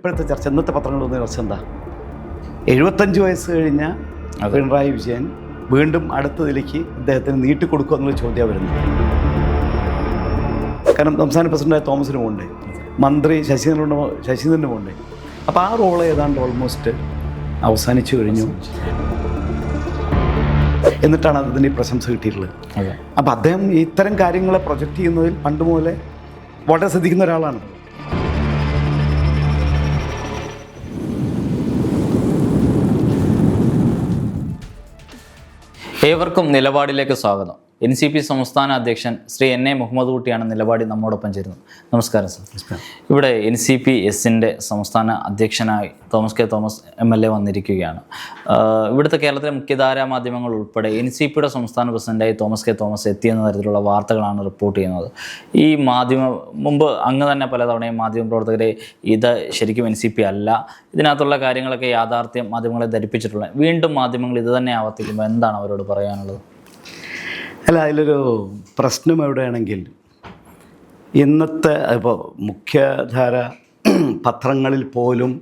ഇപ്പോഴത്തെ ചർച്ച ഇന്നത്തെ പത്രങ്ങളിൽ ചർച്ച എന്താ? എഴുപത്തഞ്ച് വയസ്സ് കഴിഞ്ഞ പിണറായി വിജയൻ വീണ്ടും അടുത്തതിലേക്ക് അദ്ദേഹത്തിന് നീട്ടിക്കൊടുക്കുക എന്നുള്ള ചോദ്യം വരുന്നത്. കാരണം സംസ്ഥാന പ്രസിഡന്റായ തോമസിന് പോകണ്ടേ മന്ത്രി ശശീന്ദ്രനും ശശീന്ദ്രന് പോകണ്ടേ അപ്പോൾ ആ റോൾ ഏതാണ്ട് ഓൾമോസ്റ്റ് അവസാനിച്ചു കഴിഞ്ഞു. എന്നിട്ടാണ് അതിന് ഈ പ്രശംസ കിട്ടിയിട്ടുള്ളത്. അപ്പോൾ അദ്ദേഹം ഇത്തരം കാര്യങ്ങളെ പ്രൊജക്റ്റ് ചെയ്യുന്നതിൽ പണ്ട് മുതലേ വളരെ ശ്രദ്ധിക്കുന്ന ഒരാളാണ്. ഏവർക്കും നിലപാടിലേക്ക് സ്വാഗതം. എൻ സി പി സംസ്ഥാന അധ്യക്ഷൻ ശ്രീ എൻ എ മുഹമ്മദ് കുട്ടിയാണ് നിലപാടി നമ്മോടൊപ്പം ചേരുന്നത്. നമസ്കാരം സർ. ഇവിടെ എൻ സി പി എസിന്റെ സംസ്ഥാന അധ്യക്ഷനായി Thomas K Thomas M L A വന്നിരിക്കുകയാണ്. ഇവിടുത്തെ കേരളത്തിലെ മുഖ്യധാരാ മാധ്യമങ്ങൾ ഉൾപ്പെടെ എൻ സി പിയുടെ സംസ്ഥാന പ്രസിഡന്റായി തോമസ് കെ തോമസ് എത്തിയെന്ന തരത്തിലുള്ള വാർത്തകളാണ് റിപ്പോർട്ട് ചെയ്യുന്നത്. ഈ മാധ്യമ മുമ്പ് അങ്ങ് തന്നെ പലതവണയും മാധ്യമ പ്രവർത്തകരെ ഇത് ശരിക്കും എൻ സി പി അല്ല. ഇതിനകത്തുള്ള കാര്യങ്ങളൊക്കെ യാഥാർത്ഥ്യം മാധ്യമങ്ങളെ ധരിപ്പിച്ചിട്ടുള്ള വീണ്ടും മാധ്യമങ്ങൾ ഇത് തന്നെ ആവർത്തിക്കുമ്പോൾ എന്താണ് അവരോട് പറയാനുള്ളത്? അല്ല അതിലൊരു പ്രശ്നം എവിടെയാണെങ്കിൽ ഇന്നത്തെ ഇപ്പോൾ മുഖ്യധാര പത്രങ്ങളിൽ പോലും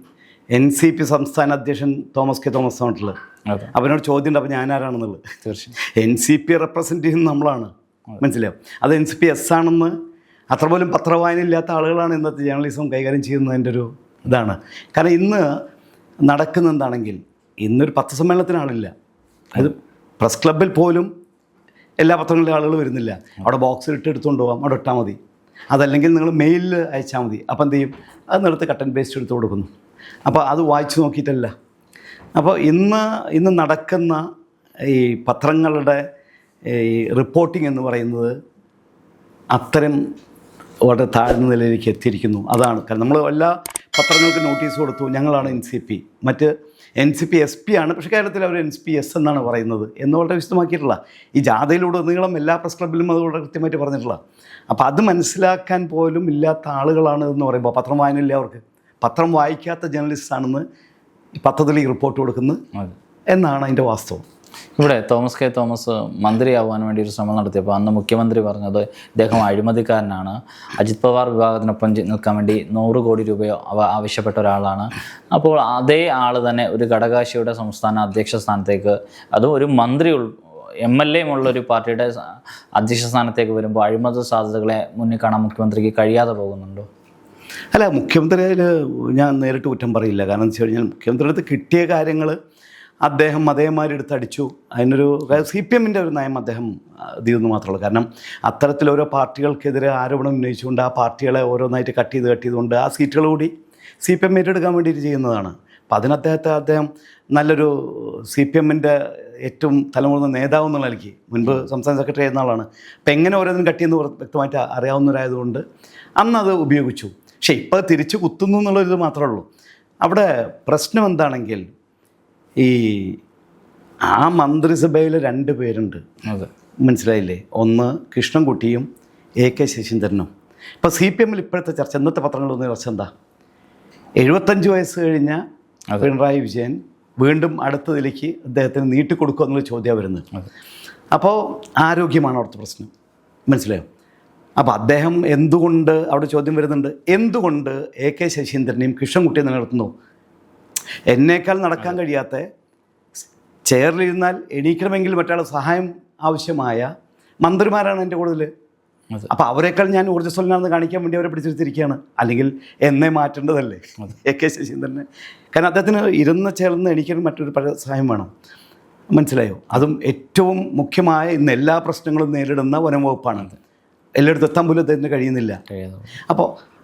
എൻ സി പി സംസ്ഥാന അധ്യക്ഷൻ തോമസ് കെ തോമസ് അതെ. അവനോട് ചോദ്യം ഉണ്ട് അപ്പോൾ ഞാനാരാണെന്നുള്ളത്? തീർച്ചയായും. എൻ സി പി റെപ്രസെന്റ് ചെയ്യുന്നത് നമ്മളാണ്. മനസ്സിലാവും അത്. എൻ സി പി എസ് ആണെന്ന് അത്ര പോലും പത്രവായന ഇല്ലാത്ത ആളുകളാണ് ഇന്നത്തെ ജേർണലിസം കൈകാര്യം ചെയ്യുന്നതിന്റെ ഒരു ഇതാണ്. കാരണം ഇന്ന് നടക്കുന്ന എന്താണെങ്കിൽ ഇന്നൊരു പത്രസമ്മേളനത്തിന് ആളില്ല അത്. പ്രസ് ക്ലബിൽ പോലും എല്ലാ പത്രങ്ങളിലും ആളുകൾ വരുന്നില്ല. അവിടെ ബോക്സിൽ ഇട്ട് എടുത്തുകൊണ്ട് പോകാം അവിടെ ഇട്ടാൽ മതി. അതല്ലെങ്കിൽ നിങ്ങൾ മെയിലിൽ അയച്ചാൽ മതി. അപ്പോൾ എന്ത് ചെയ്യും? അത് നിലത്ത് കട്ടൻ പേസ്റ്റ് എടുത്ത് കൊടുക്കുന്നു. അപ്പോൾ അത് വായിച്ചു നോക്കിയിട്ടല്ല. അപ്പോൾ ഇന്ന് ഇന്ന് നടക്കുന്ന ഈ പത്രങ്ങളുടെ ഈ റിപ്പോർട്ടിംഗ് എന്ന് പറയുന്നത് അത്തരം വളരെ താഴ്ന്ന നിലയിലേക്ക് എത്തിയിരിക്കുന്നു. അതാണ്. കാരണം നമ്മൾ എല്ലാ പത്രങ്ങൾക്ക് നോട്ടീസ് കൊടുത്തു. ഞങ്ങളാണ് എൻ സി പി മറ്റ് N C P S P ആണ്. പക്ഷേ കേരളത്തിൽ അവർ എൻ സി പി എസ് എന്നാണ് പറയുന്നത് എന്ന് വളരെ വിശദമാക്കിയിട്ടുള്ള ഈ ജാഥയിലൂടെ നീളം എല്ലാ പ്രസ് ക്ലബിലും അത് വളരെ കൃത്യമായിട്ട് പറഞ്ഞിട്ടുള്ള. അപ്പോൾ അത് മനസ്സിലാക്കാൻ പോലും ഇല്ലാത്ത ആളുകളാണ് എന്ന് പറയുമ്പോൾ പത്രം വായനയില്ല അവർക്ക്? പത്രം വായിക്കാത്ത ജേർണലിസ്റ്റ് ആണെന്ന് ഈ പത്രത്തിൽ ഈ റിപ്പോർട്ട് കൊടുക്കുന്നത് എന്നാണ് അതിന്റെ വാസ്തവം. ഇവിടെ തോമസ് കെ തോമസ് മന്ത്രിയാവാൻ വേണ്ടി ഒരു ശ്രമം നടത്തിയപ്പോൾ അന്ന് മുഖ്യമന്ത്രി പറഞ്ഞത് ഇദ്ദേഹം അഴിമതിക്കാരനാണ്. അജിത് പവാർ വിഭാഗത്തിനൊപ്പം നിൽക്കാൻ വേണ്ടി നൂറ് കോടി രൂപയോ ആവശ്യപ്പെട്ട ഒരാളാണ്. അപ്പോൾ അതേ ആൾ തന്നെ ഒരു ഘടകാശിയുടെ സംസ്ഥാന അധ്യക്ഷ സ്ഥാനത്തേക്ക് അതും ഒരു മന്ത്രി എം എൽ എയും ഉള്ള ഒരു പാർട്ടിയുടെ അധ്യക്ഷ സ്ഥാനത്തേക്ക് വരുമ്പോൾ അഴിമതി സാധ്യതകളെ മുന്നിൽ കാണാൻ മുഖ്യമന്ത്രിക്ക് കഴിയാതെ പോകുന്നുണ്ടോ? അല്ല മുഖ്യമന്ത്രി അതിൽ ഞാൻ നേരിട്ട് കുറ്റം പറയില്ല. കാരണം എന്ന് വെച്ച് കഴിഞ്ഞാൽ മുഖ്യമന്ത്രിയുടെ അടുത്ത് കിട്ടിയ കാര്യങ്ങൾ അദ്ദേഹം അതേമാതിരി എടുത്ത് അടിച്ചു. അതിനൊരു സി പി എമ്മിന്റെ ഒരു നയം അദ്ദേഹം ഇതിന്ന് മാത്രമുള്ളൂ കാരണം അത്തരത്തിൽ ഓരോ പാർട്ടികൾക്കെതിരെ ആരോപണം ഉന്നയിച്ചുകൊണ്ട് ആ പാർട്ടികളെ ഓരോന്നായിട്ട് കട്ട് ചെയ്ത് കട്ട് ചെയ്തുകൊണ്ട് ആ സീറ്റുകൾ കൂടി സി പി എം ഏറ്റെടുക്കാൻ വേണ്ടിയിട്ട് ചെയ്യുന്നതാണ്. അപ്പം അതിന് അദ്ദേഹത്തെ അദ്ദേഹം നല്ലൊരു സി പി എമ്മിന്റെ ഏറ്റവും തലമുറന്ന നേതാവ് എന്നുള്ള നിലയ്ക്ക് മുൻപ് സംസ്ഥാന സെക്രട്ടറി ആയിരുന്ന ആളാണ്. അപ്പം എങ്ങനെ ഓരോന്നും കട്ട് ചെയ്യുന്ന വ്യക്തമായിട്ട് അറിയാവുന്നവരായതുകൊണ്ട് അന്ന് അത് ഉപയോഗിച്ചു. പക്ഷേ ഇപ്പോൾ തിരിച്ച് കുത്തുന്നു എന്നുള്ളൊരിത് മാത്രമേ ഉള്ളൂ. അവിടെ പ്രശ്നം എന്താണെങ്കിൽ ഈ ആ മന്ത്രിസഭയിൽ രണ്ട് പേരുണ്ട്. അതെ. മനസ്സിലായില്ലേ? ഒന്ന് കൃഷ്ണൻകുട്ടിയും എ കെ ശശീന്ദ്രനും. ഇപ്പോൾ സി പി എമ്മിൽ ഇപ്പോഴത്തെ ചർച്ച ഇന്നത്തെ പത്രങ്ങളൊന്നും ചർച്ച എന്താ? എഴുപത്തഞ്ച് വയസ്സ് കഴിഞ്ഞ പിണറായി വിജയൻ വീണ്ടും അടുത്തതിലേക്ക് അദ്ദേഹത്തിന് നീട്ടിക്കൊടുക്കുക എന്നുള്ള ചോദ്യം വരുന്നത്. അപ്പോൾ ആരോഗ്യമാണ് അവിടുത്തെ പ്രശ്നം? മനസ്സിലായോ? അപ്പോൾ അദ്ദേഹം എന്തുകൊണ്ട് അവിടെ ചോദ്യം വരുന്നുണ്ട്? എന്തുകൊണ്ട് എ കെ ശശീന്ദ്രനെയും കൃഷ്ണൻകുട്ടിയെ നിലനിർത്തുന്നു? എന്നേക്കാൾ നടക്കാൻ കഴിയാത്ത ചെയറിലിരുന്നാൽ എണീക്കണമെങ്കിൽ മറ്റാൾ സഹായം ആവശ്യമായ മന്ത്രിമാരാണ് എന്റെ കൂടുതൽ. അപ്പൊ അപ്പോൾ അവരെക്കാൾ ഞാൻ ഊർജസ്വലനാണെന്ന് കാണിക്കാൻ വേണ്ടി അവരെ പിടിച്ചെടുത്തിരിക്കുകയാണ് അല്ലെങ്കിൽ എന്നെ മാറ്റേണ്ടതല്ലേ? A K ശശീന്ദ്രനെ. കാരണം അദ്ദേഹത്തിന് ഇരുന്ന് ചേർന്ന് എനിക്ക് മറ്റൊരു പല സഹായം വേണം. മനസ്സിലായോ? അതും ഏറ്റവും മുഖ്യമായ ഇന്ന് എല്ലാ പ്രശ്നങ്ങളും നേരിടുന്ന വനം വകുപ്പാണ്. എല്ലായിടത്തും എത്താൻ പോലും അദ്ദേഹത്തിന് കഴിയുന്നില്ല. അപ്പോൾ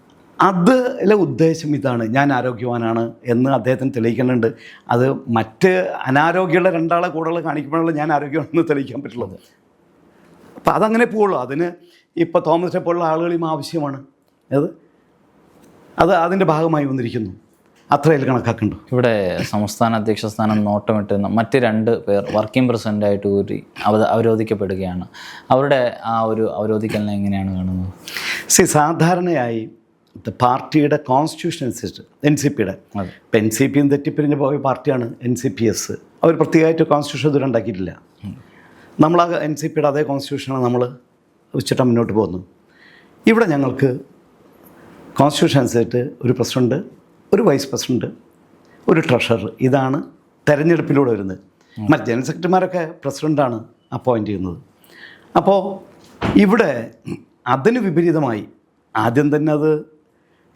അതിലെ ഉദ്ദേശം ഇതാണ്. ഞാൻ ആരോഗ്യവാനാണ് എന്ന് അദ്ദേഹത്തിന് തെളിയിക്കുന്നുണ്ട് അത് മറ്റ് അനാരോഗ്യമുള്ള രണ്ടാളെ കൂടുതൽ കാണിക്കുമ്പോഴുള്ള ഞാൻ ആരോഗ്യമാണെന്ന് തെളിയിക്കാൻ പറ്റുള്ളത്. അപ്പോൾ അതങ്ങനെ പോവുള്ളൂ. അതിന് ഇപ്പോൾ തോമസിനെ പോലുള്ള ആളുകളെയും ആവശ്യമാണ്. അത് അത് അതിന്റെ ഭാഗമായി വന്നിരിക്കുന്നു. അത്രയിൽ കണക്കാക്കുന്നുണ്ട് ഇവിടെ സംസ്ഥാന അധ്യക്ഷ സ്ഥാനം നോട്ടമിട്ടുന്ന മറ്റ് രണ്ട് പേർ വർക്കിംഗ് പ്രസിഡന്റായിട്ട് കൂടി അവ അവരോധിക്കപ്പെടുകയാണ്. അവരുടെ ആ ഒരു അവരോധിക്കലിനെ എങ്ങനെയാണ് കാണുന്നത്? സി സാധാരണയായി പാർട്ടിയുടെ കോൺസ്റ്റിറ്റ്യൂഷൻ അനുസരിച്ച് എൻ സി പിയുടെ ഇപ്പം എൻ സി പിയും തെറ്റിപ്പിരിഞ്ഞ് പോയ പാർട്ടിയാണ് എൻ സി പി എസ് അവർ പ്രത്യേകമായിട്ട് കോൺസ്റ്റിറ്റ്യൂഷൻ ഇതുവരെ ഉണ്ടാക്കിയിട്ടില്ല. നമ്മൾ ആ എൻ സി പിയുടെ അതേ കോൺസ്റ്റിറ്റ്യൂഷനാണ് നമ്മൾ വെച്ചിട്ട് മുന്നോട്ട് പോകുന്നു. ഇവിടെ ഞങ്ങൾക്ക് കോൺസ്റ്റിറ്റ്യൂഷൻ അനുസരിച്ച് ഒരു പ്രസിഡന്റ് ഒരു വൈസ് പ്രസിഡന്റ് ഒരു ട്രഷറർ ഇതാണ് തെരഞ്ഞെടുപ്പിലൂടെ വരുന്നത്. മറ്റ് ജനറൽ സെക്രട്ടറിമാരൊക്കെ പ്രസിഡന്റാണ് അപ്പോയിന്റ് ചെയ്യുന്നത്. അപ്പോൾ ഇവിടെ അതിന് വിപരീതമായി ആദ്യം തന്നെ അത്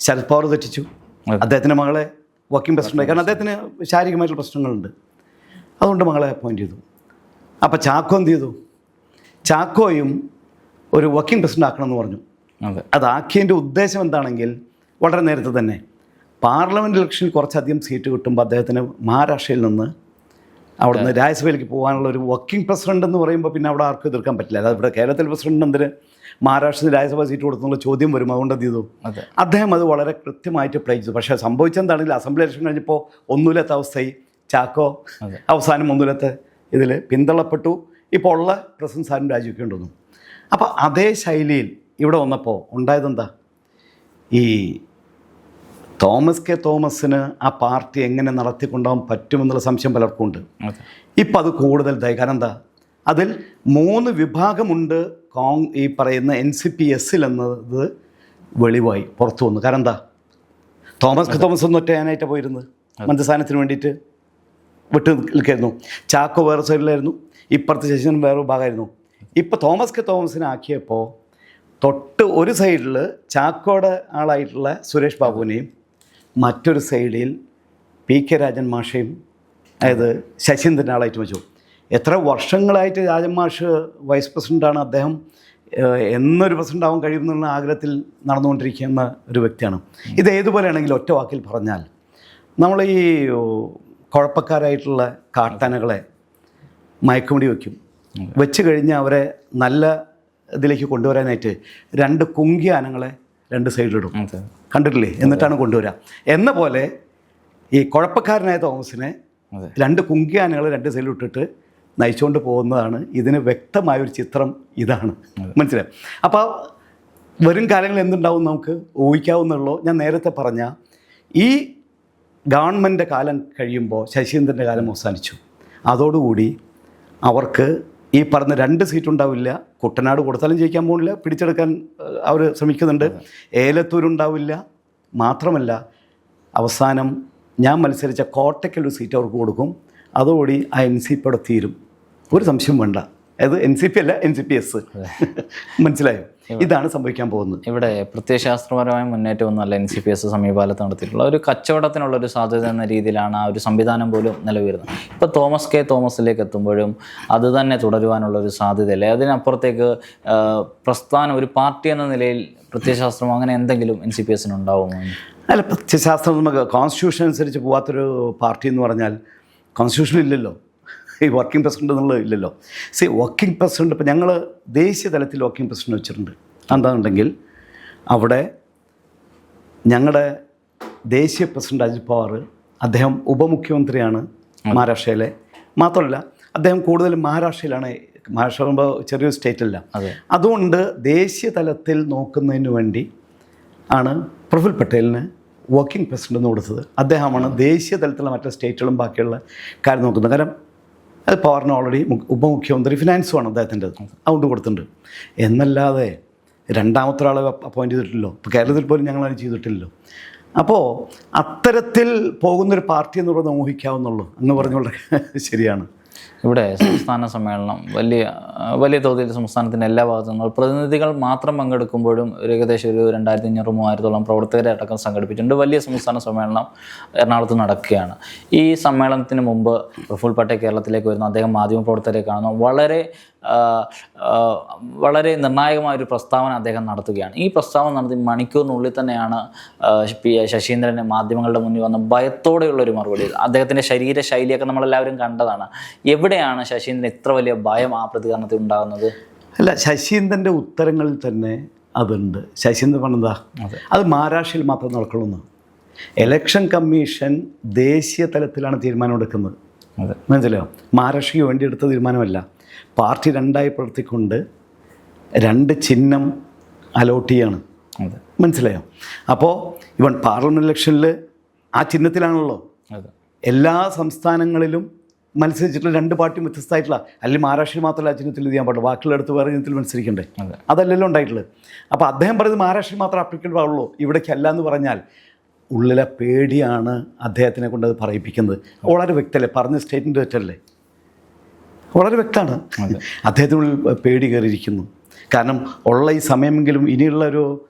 ശരത് പവാർ തെറ്റിച്ചു. അദ്ദേഹത്തിന്റെ മകളെ വർക്കിംഗ് പ്രസിഡന്റായി കാരണം അദ്ദേഹത്തിന് ശാരീരികമായിട്ടുള്ള പ്രശ്നങ്ങളുണ്ട്. അതുകൊണ്ട് മകളെ അപ്പോയിന്റ് ചെയ്തു. അപ്പോൾ ചാക്കോ എന്ത് ചെയ്തു? ചാക്കോയും ഒരു വർക്കിംഗ് പ്രസിഡന്റ് ആക്കണമെന്ന് പറഞ്ഞു. അതെ. അതാക്കിയതിന്റെ ഉദ്ദേശം എന്താണെങ്കിൽ വളരെ നേരത്തെ തന്നെ പാർലമെന്റ് ഇലക്ഷനിൽ കുറച്ചധികം സീറ്റ് കിട്ടുമ്പോൾ അദ്ദേഹത്തിന് മഹാരാഷ്ട്രയിൽ നിന്ന് അവിടെ നിന്ന് രാജ്യസഭയിലേക്ക് പോകാനുള്ള ഒരു വർക്കിംഗ് പ്രസിഡന്റ് എന്ന് പറയുമ്പോൾ പിന്നെ അവിടെ ആർക്കും എതിർക്കാൻ പറ്റില്ല. അതായത് ഇവിടെ കേരളത്തിൽ പ്രസിഡന്റ് എന്തിന്? മഹാരാഷ്ട്രയിൽ രാജ്യസഭ സീറ്റ് കൊടുത്തുള്ള ചോദ്യം വരും. അതുകൊണ്ട് എന്ത് ചെയ്തു? അദ്ദേഹം അത് വളരെ കൃത്യമായിട്ട് പ്ലേ ചെയ്തു. പക്ഷേ സംഭവിച്ചെന്താണെങ്കിൽ അസംബ്ലി ഇലക്ഷൻ കഴിഞ്ഞപ്പോൾ ഒന്നുമില്ലാത്ത അവസ്ഥയിൽ ചാക്കോ അവസാനം ഒന്നുമില്ലാത്ത ഇതിൽ പിന്തള്ളപ്പെട്ടു. ഇപ്പോൾ ഉള്ള പ്രസിഡന്റ് ആരും രാജിവെക്കേണ്ടി വന്നു. അപ്പോൾ അതേ ശൈലിയിൽ ഇവിടെ വന്നപ്പോൾ ഉണ്ടായതെന്താ ഈ തോമസ് കെ തോമസിന് ആ പാർട്ടി എങ്ങനെ നടത്തിക്കൊണ്ടാകാൻ പറ്റുമെന്നുള്ള സംശയം പലർക്കും ഉണ്ട്. ഇപ്പം അത് കൂടുതൽ കാരണം എന്താ? അതിൽ മൂന്ന് വിഭാഗമുണ്ട് കോങ് ഈ പറയുന്ന എൻ സി പി എസ്സിൽ എന്നത് വെളിവായി പുറത്തു വന്നു കാരണം എന്താ തോമസ് കെ തോമസ് ഒന്ന് ഒറ്റയാനായിട്ട് പോയിരുന്നത്. മന്ത്രിസ്ഥാനത്തിന് വേണ്ടിയിട്ട് വിട്ട് നിൽക്കായിരുന്നു. ചാക്കോ വേറെ സൈഡിലായിരുന്നു. ഇപ്പുറത്ത് ശശിധരൻ വേറെ ഭാഗമായിരുന്നു. ഇപ്പോൾ തോമസ് കെ തോമസിനെ ആക്കിയപ്പോൾ തൊട്ട് ഒരു സൈഡിൽ ചാക്കോടെ ആളായിട്ടുള്ള സുരേഷ് ബാബുവിനെയും മറ്റൊരു സൈഡിൽ പി കെ രാജൻ മാഷയും അതായത് ശശീന്ദ്രൻ ആളായിട്ട് വെച്ചു. എത്ര വർഷങ്ങളായിട്ട് രാജമാഷ് വൈസ് പ്രസിഡന്റാണ് അദ്ദേഹം എന്നൊരു പ്രസിഡന്റ് ആവാൻ കഴിയുമെന്നുള്ള ആഗ്രഹത്തിൽ നടന്നുകൊണ്ടിരിക്കുന്ന ഒരു വ്യക്തിയാണ്. ഇത് ഏതുപോലെയാണെങ്കിൽ ഒറ്റ വാക്കിൽ പറഞ്ഞാൽ നമ്മൾ ഈ കുഴപ്പക്കാരായിട്ടുള്ള കാട്ടാനകളെ മയക്കുമുടി വയ്ക്കും വെച്ച് കഴിഞ്ഞ് അവരെ നല്ല ഇതിലേക്ക് കൊണ്ടുവരാനായിട്ട് രണ്ട് കുങ്കി ആനകളെ രണ്ട് സൈഡിലിടും. കണ്ടിട്ടില്ലേ? എന്നിട്ടാണ് കൊണ്ടുവരിക എന്ന പോലെ ഈ കുഴപ്പക്കാരനായ തോമസിനെ രണ്ട് കുങ്കി ആനകളെ രണ്ട് സൈഡിൽ ഇട്ടിട്ട് നയിച്ചുകൊണ്ട് പോകുന്നതാണ്. ഇതിന് വ്യക്തമായ ഒരു ചിത്രം ഇതാണ്. മനസ്സിലായി? അപ്പോൾ വരും കാലങ്ങളിൽ എന്തുണ്ടാവും നമുക്ക് ഊഹിക്കാവുന്നുള്ളൂ ഞാൻ നേരത്തെ പറഞ്ഞ ഈ ഗവൺമെന്റിന്റെ കാലം കഴിയുമ്പോൾ ശശീന്ദ്രന്റെ കാലം അവസാനിച്ചു. അതോടുകൂടി അവർക്ക് ഈ പറഞ്ഞ രണ്ട് സീറ്റ് ഉണ്ടാവില്ല കുട്ടനാട് കൊടുത്താലും ജയിക്കാൻ പോകുന്നില്ല. പിടിച്ചെടുക്കാൻ അവർ ശ്രമിക്കുന്നുണ്ട്. ഏലത്തൂരുണ്ടാവില്ല. മാത്രമല്ല അവസാനം ഞാൻ മത്സരിച്ച കോട്ടയ്ക്കൽ ഒരു സീറ്റ് അവർക്ക് കൊടുക്കും. അതോടി ആ എൻ സി പിയുടെ തീരും. ഒരു സംശയം വേണ്ട. അത് എൻ സി പി അല്ല എൻ സി പി എസ് മനസ്സിലായോ? ഇതാണ് സംഭവിക്കാൻ പോകുന്നത്. ഇവിടെ പ്രത്യയശാസ്ത്രപരമായ മുന്നേറ്റം ഒന്നുമല്ല എൻ സി പി എസ് സമീപകാലത്ത് നടത്തിയിട്ടുള്ള ഒരു കച്ചവടത്തിനുള്ള ഒരു സാധ്യത എന്ന രീതിയിലാണ് ആ ഒരു സംവിധാനം പോലും നിലവിലുന്നത് ഇപ്പോൾ തോമസ് കെ തോമസിലേക്ക് എത്തുമ്പോഴും അത് തന്നെ തുടരുവാനുള്ള ഒരു സാധ്യതയല്ലേ? അതിനപ്പുറത്തേക്ക് പ്രസ്ഥാനം ഒരു പാർട്ടി എന്ന നിലയിൽ പ്രത്യയശാസ്ത്രം അങ്ങനെ എന്തെങ്കിലും എൻ സി പി എസിന് ഉണ്ടാവുമോ അല്ല പ്രത്യശാസ്ത്രം നമുക്ക് കോൺസ്റ്റിറ്റ്യൂഷൻ അനുസരിച്ച് പോകാത്തൊരു പാർട്ടി എന്ന് പറഞ്ഞാൽ കോൺസ്റ്റിറ്റ്യൂഷൻ ഇല്ലല്ലോ. ഈ വർക്കിംഗ് പ്രസിഡന്റ് എന്നുള്ളത് ഇല്ലല്ലോ. സി വർക്കിംഗ് പ്രസിഡന്റ് ഇപ്പോൾ ഞങ്ങൾ ദേശീയ തലത്തിൽ വർക്കിംഗ് പ്രസിഡന്റ് വെച്ചിട്ടുണ്ട്. എന്താണെന്നുണ്ടെങ്കിൽ അവിടെ ഞങ്ങളുടെ ദേശീയ പ്രസിഡന്റ് അജിത് പവാർ അദ്ദേഹം ഉപമുഖ്യമന്ത്രിയാണ് മഹാരാഷ്ട്രയിലെ. മാത്രമല്ല അദ്ദേഹം കൂടുതലും മഹാരാഷ്ട്രയിലാണ്. മഹാരാഷ്ട്ര പറയുമ്പോൾ ചെറിയൊരു സ്റ്റേറ്റ് അല്ല. അതുകൊണ്ട് ദേശീയ തലത്തിൽ നോക്കുന്നതിന് വേണ്ടി ആണ് പ്രഫുൽ പട്ടേലിന് വർക്കിംഗ് പ്രസിഡന്റ് കൊടുത്തത്. അദ്ദേഹമാണ് ദേശീയ തലത്തിലുള്ള മറ്റു സ്റ്റേറ്റുകളും ബാക്കിയുള്ള കാര്യം നോക്കുന്നത്. കാരണം അത് പവറിന് ഓൾറെഡി ഉപമുഖ്യമന്ത്രി ഫിനാൻസുമാണ് അദ്ദേഹത്തിന്റെ അതുകൊണ്ട് കൊടുത്തിട്ടുണ്ട്. എന്നല്ലാതെ രണ്ടാമത്തെ ഒരാളെ അപ്പോയിന്റ് ചെയ്തിട്ടില്ലല്ലോ. ഇപ്പോൾ കേരളത്തിൽ പോലും ഞങ്ങൾ അത് ചെയ്തിട്ടില്ലല്ലോ. അപ്പോൾ അത്തരത്തിൽ പോകുന്നൊരു പാർട്ടി എന്ന് പറയുന്നത് ഊഹിക്കാവുന്നുള്ളൂ എന്ന് പറഞ്ഞുകൊണ്ട് ശരിയാണ്. ഇവിടെ സംസ്ഥാന സമ്മേളനം വലിയ വലിയ തോതിൽ സംസ്ഥാനത്തിന്റെ എല്ലാ ഭാഗത്തു നിന്നും പ്രതിനിധികൾ മാത്രം പങ്കെടുക്കുമ്പോഴും ഒരു ഏകദേശം ഒരു രണ്ടായിരത്തി അഞ്ഞൂറ് മൂവായിരത്തോളം പ്രവർത്തകരെ അടക്കം സംഘടിപ്പിച്ചിട്ടുണ്ട്. വലിയ സംസ്ഥാന സമ്മേളനം എറണാകുളത്ത് നടക്കുകയാണ്. ഈ സമ്മേളനത്തിന് മുമ്പ് പ്രഫുൽ പട്ടേൽ കേരളത്തിലേക്ക് വരുന്ന അദ്ദേഹം മാധ്യമപ്രവർത്തകരെ കാണുന്നു. വളരെ വളരെ നിർണായകമായ ഒരു പ്രസ്താവന അദ്ദേഹം നടത്തുകയാണ്. ഈ പ്രസ്താവന നടത്തി മണിക്കൂറിനുള്ളിൽ തന്നെയാണ് പി ശശീന്ദ്രന് മാധ്യമങ്ങളുടെ മുന്നിൽ വന്ന ഭയത്തോടെയുള്ള ഒരു മറുപടി. അദ്ദേഹത്തിന്റെ ശരീര ശൈലിയൊക്കെ നമ്മളെല്ലാവരും കണ്ടതാണ്. എവിടെയാണ് ശശീന്ദ്രൻ ഇത്ര വലിയ ഭയം ആ പ്രതികരണത്തിൽ ഉണ്ടാകുന്നത്? അല്ല ശശീന്ദ്രന്റെ ഉത്തരങ്ങളിൽ തന്നെ അതുണ്ട്. ശശീന്ദ്രൻ പറഞ്ഞതാ അതെ. മഹാരാഷ്ട്രയിൽ മാത്രം നടക്കണമെന്ന് എലക്ഷൻ കമ്മീഷൻ ദേശീയ തലത്തിലാണ് തീരുമാനമെടുക്കുന്നത് മനസ്സിലായോ? മഹാരാഷ്ട്രയ്ക്ക് വേണ്ടി എടുത്ത തീരുമാനമല്ല. പാർട്ടി രണ്ടായി പ്രവർത്തിക്കൊണ്ട് രണ്ട് ചിഹ്നം അലോട്ട് ചെയ്യാണ്. മനസ്സിലായോ? അപ്പോൾ ഇവൻ പാർലമെന്റ് ഇലക്ഷനിൽ ആ ചിഹ്നത്തിലാണല്ലോ. എല്ലാ സംസ്ഥാനങ്ങളിലും മത്സരിച്ചിട്ടുള്ള രണ്ട് പാർട്ടിയും വ്യത്യസ്തമായിട്ടുള്ള അല്ലെങ്കിൽ മഹാരാഷ്ട്രയിൽ മാത്രമല്ല ചിഹ്നത്തിൽ ചെയ്യാൻ പാടുള്ളൂ. ബാക്കിയുള്ളടത്ത് വേറെ ചിഹ്നത്തിൽ മത്സരിക്കണ്ടേ? അതെ. അതല്ലല്ലോ ഉണ്ടായിട്ടുള്ളത്. അപ്പോൾ അദ്ദേഹം പറയുന്നത് മഹാരാഷ്ട്രയിൽ മാത്രം ആപ്ലിക്കബിൾ ആവുള്ളൂ ഇവിടേക്കല്ല എന്ന് പറഞ്ഞാൽ ഉള്ളിലെ പേടിയാണ് അദ്ദേഹത്തിനെ കൊണ്ട് അത് പറയിപ്പിക്കുന്നത്. വളരെ വ്യക്തമല്ലേ പറഞ്ഞ സ്റ്റേറ്റ്മെന്റ് തെറ്റല്ലേ? വളരെ വ്യക്തമാണ്. അദ്ദേഹത്തിനുള്ളിൽ പേടി കയറിയിരിക്കുന്നു. കാരണം ഉള്ള ഈ സമയമെങ്കിലും ഇനിയുള്ള ഒരു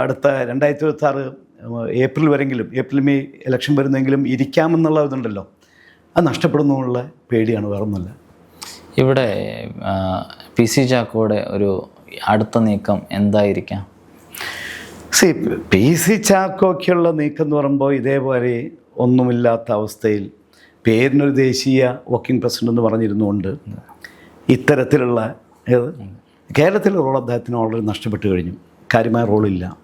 അടുത്ത രണ്ടായിരത്തി ഇരുപത്തി ആറ് ഏപ്രിൽ വരെങ്കിലും ഏപ്രിൽ മെയ് ഇലക്ഷൻ വരുന്നെങ്കിലും ഇരിക്കാമെന്നുള്ള ഇതുണ്ടല്ലോ. അത് നഷ്ടപ്പെടുന്നു എന്നുള്ള പേടിയാണ് വേറൊന്നുമല്ല. ഇവിടെ പി സി ചാക്കോയുടെ ഒരു അടുത്ത നീക്കം എന്തായിരിക്കാം? സി പി സി ചാക്കോയ്ക്കുള്ള നീക്കം എന്ന് പറയുമ്പോൾ ഇതേപോലെ ഒന്നുമില്ലാത്ത അവസ്ഥയിൽ പേരിനൊരു ദേശീയ വർക്കിംഗ് പ്രസിഡന്റ് എന്ന് പറഞ്ഞിരുന്നുകൊണ്ട് ഇത്തരത്തിലുള്ള ഏത്? കേരളത്തിലെ റോൾ അദ്ദേഹത്തിന് ഓൾറെഡി നഷ്ടപ്പെട്ടു കഴിഞ്ഞു. കാര്യമായ റോളില്ല.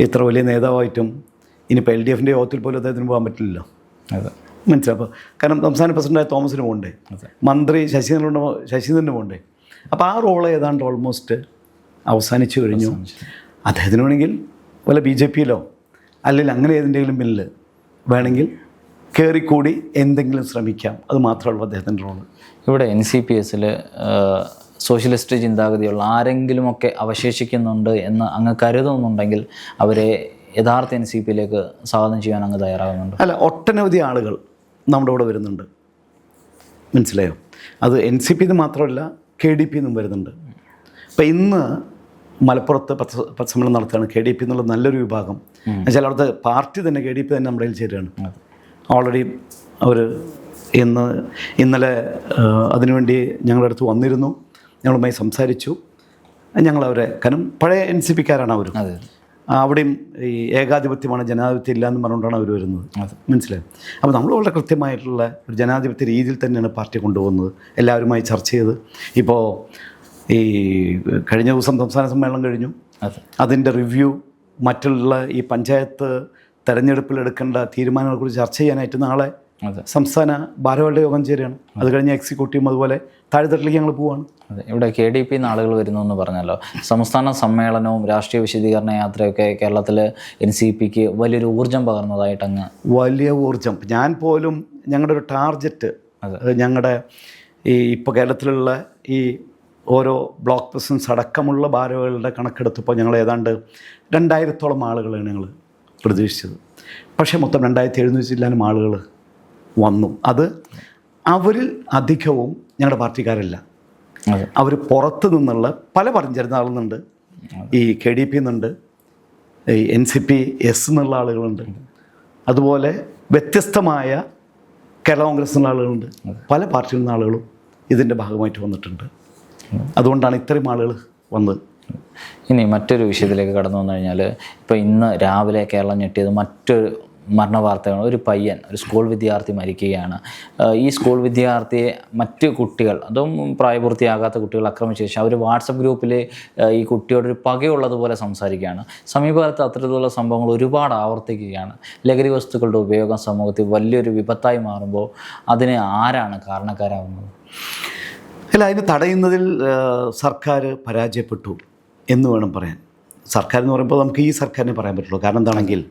ഇത്ര വലിയ നേതാവായിട്ടും ഇനിയിപ്പോൾ എൽ ഡി എഫിന്റെ യോഗത്തിൽ പോലും അദ്ദേഹത്തിന് പോകാൻ പറ്റില്ലല്ലോ. അതെ. മനസ്സിലായി അപ്പോൾ കാരണം സംസ്ഥാന പ്രസിഡന്റായ തോമസിന് പോകണ്ടേ മന്ത്രി ശശീന്ദ്രൻ ശശീന്ദ്രന് പോകണ്ടേ അപ്പോൾ ആ റോൾ ഏതാണ്ട് ഓൾമോസ്റ്റ് അവസാനിച്ചു കഴിഞ്ഞു. അദ്ദേഹത്തിന് വേണമെങ്കിൽ വല്ല ബി ജെ പിയിലോ അല്ലെങ്കിൽ അങ്ങനെ ഏതിന്റെങ്കിലും ബില്ല് വേണമെങ്കിൽ കയറിക്കൂടി എന്തെങ്കിലും ശ്രമിക്കാം. അത് മാത്രമുള്ളൂ അദ്ദേഹത്തിന്റെ റോൾ ഇവിടെ എൻ സി പി എസിൽ സോഷ്യലിസ്റ്റ് ചിന്താഗതിയുള്ള ആരെങ്കിലുമൊക്കെ അവശേഷിക്കുന്നുണ്ട് എന്ന് അങ്ങ് കരുതുന്നുണ്ടെങ്കിൽ അവരെ യഥാർത്ഥ എൻ സി പിയിലേക്ക് സ്വാഗതം ചെയ്യാൻ അങ്ങ് തയ്യാറാകുന്നുണ്ട്. അല്ല ഒട്ടനവധി ആളുകൾ നമ്മുടെ കൂടെ വരുന്നുണ്ട്. മനസ്സിലായോ? അത് എൻ സി പി മാത്രമല്ല കെ ഡി പി എന്നും വരുന്നുണ്ട്. അപ്പം ഇന്ന് മലപ്പുറത്ത് പത്ര പത്രസമ്മേളനം നടത്തുകയാണ് കെ ഡി പി എന്നുള്ള നല്ലൊരു വിഭാഗം. എന്നുവെച്ചാൽ അവിടുത്തെ പാർട്ടി തന്നെ കെ ഡി പി തന്നെ നമ്മുടെ കയ്യിൽ ചേരുകയാണ്. ഓൾറെഡി അവർ ഇന്ന് ഇന്നലെ അതിനുവേണ്ടി ഞങ്ങളുടെ അടുത്ത് വന്നിരുന്നു. ഞങ്ങളുമായി സംസാരിച്ചു. ഞങ്ങളവരെ കാരണം പഴയ എൻ സി പിക്കാരാണ് ആ, അവിടെയും ഈ ഏകാധിപത്യമാണ് ജനാധിപത്യം ഇല്ല എന്ന് പറഞ്ഞുകൊണ്ടാണ് അവർ വരുന്നത്. മനസ്സിലായി? അപ്പോൾ നമ്മൾ വളരെ കൃത്യമായിട്ടുള്ള ഒരു ജനാധിപത്യ രീതിയിൽ തന്നെയാണ് പാർട്ടി കൊണ്ടുപോകുന്നത്. എല്ലാവരുമായി ചർച്ച ചെയ്ത്. ഇപ്പോൾ ഈ കഴിഞ്ഞ ദിവസം സംസ്ഥാന സമ്മേളനം കഴിഞ്ഞു. അതെ. അതിന്റെ റിവ്യൂ മറ്റുള്ള ഈ പഞ്ചായത്ത് തെരഞ്ഞെടുപ്പിൽ എടുക്കേണ്ട തീരുമാനങ്ങളെക്കുറിച്ച് ചർച്ച ചെയ്യാനായിട്ട് നാളെ സംസ്ഥാന ഭാരവാഹികളുടെ യോഗം ചേരുകയാണ്. അത് കഴിഞ്ഞ് എക്സിക്യൂട്ടീവും അതുപോലെ താഴെത്തട്ടിലേക്ക് ഞങ്ങൾ പോവാണ് അതെ. ഇവിടെ കെ ഡി പി ആളുകൾ വരുന്നു എന്ന് പറഞ്ഞല്ലോ. സംസ്ഥാന സമ്മേളനവും രാഷ്ട്രീയ വിശദീകരണ യാത്രയൊക്കെ കേരളത്തിൽ എൻ സി പിക്ക് വലിയൊരു ഊർജം പകർന്നതായിട്ട് അങ്ങ് വലിയ ഊർജം. ഞാൻ പോലും ഞങ്ങളുടെ ഒരു ടാർജറ്റ് അതെ. ഞങ്ങളുടെ ഈ ഇപ്പോൾ കേരളത്തിലുള്ള ഈ ഓരോ ബ്ലോക്ക് പ്രസിഡൻസ് അടക്കമുള്ള ഭാരവാഹികളുടെ കണക്കെടുത്തപ്പോൾ ഞങ്ങൾ ഏതാണ്ട് രണ്ടായിരത്തോളം ആളുകളാണ് ഞങ്ങൾ പ്രതീക്ഷിച്ചത്. പക്ഷേ മൊത്തം രണ്ടായിരത്തി എഴുന്നൂറ്റി ചില്ലാനും ആളുകൾ വന്നു. അത് അവരിൽ അധികവും ഞങ്ങളുടെ പാർട്ടിക്കാരല്ല. അവർ പുറത്തു നിന്നുള്ള പല പറഞ്ഞിരുന്ന ആളുന്നുണ്ട് ഈ കെ ഡി പി എന്നുണ്ട് ഈ എൻ സി പി എസ് എന്നുള്ള ആളുകളുണ്ട്. അതുപോലെ വ്യത്യസ്തമായ കേരള കോൺഗ്രസ് എന്നുള്ള ആളുകളുണ്ട്. പല പാർട്ടിയിൽ നിന്ന ആളുകളും ഇതിന്റെ ഭാഗമായിട്ട് വന്നിട്ടുണ്ട്. അതുകൊണ്ടാണ് ഇത്രയും ആളുകൾ വന്നത്. ഇനി മറ്റൊരു വിഷയത്തിലേക്ക് കടന്നു വന്നു കഴിഞ്ഞാൽ ഇപ്പോൾ ഇന്ന് രാവിലെ കേരളം ഞെട്ടിയത് മറ്റൊരു മരണ വാർത്തകൾ ഒരു പയ്യൻ ഒരു സ്കൂൾ വിദ്യാർത്ഥി മരിക്കുകയാണ്. ഈ സ്കൂൾ വിദ്യാർത്ഥിയെ മറ്റ് കുട്ടികൾ അതും പ്രായപൂർത്തിയാകാത്ത കുട്ടികൾ ആക്രമിച്ച ശേഷം അവർ വാട്സപ്പ് ഗ്രൂപ്പിൽ ഈ കുട്ടിയോടൊരു പകയുള്ളതുപോലെ സംസാരിക്കുകയാണ്. സമീപകാലത്ത് അത്തരത്തിലുള്ള സംഭവങ്ങൾ ഒരുപാട് ആവർത്തിക്കുകയാണ്. ലഹരി വസ്തുക്കളുടെ ഉപയോഗം സമൂഹത്തിൽ വലിയൊരു വിപത്തായി മാറുമ്പോൾ അതിന് ആരാണ് കാരണക്കാരാകുന്നത് അല്ല അതിന് തടയുന്നതിൽ സർക്കാർ പരാജയപ്പെട്ടു എന്ന് വേണം പറയാൻ. സർക്കാർ എന്ന് പറയുമ്പോൾ നമുക്ക് ഈ സർക്കാരിനെ പറയാൻ പറ്റുള്ളൂ. കാരണം എന്താണെങ്കിൽ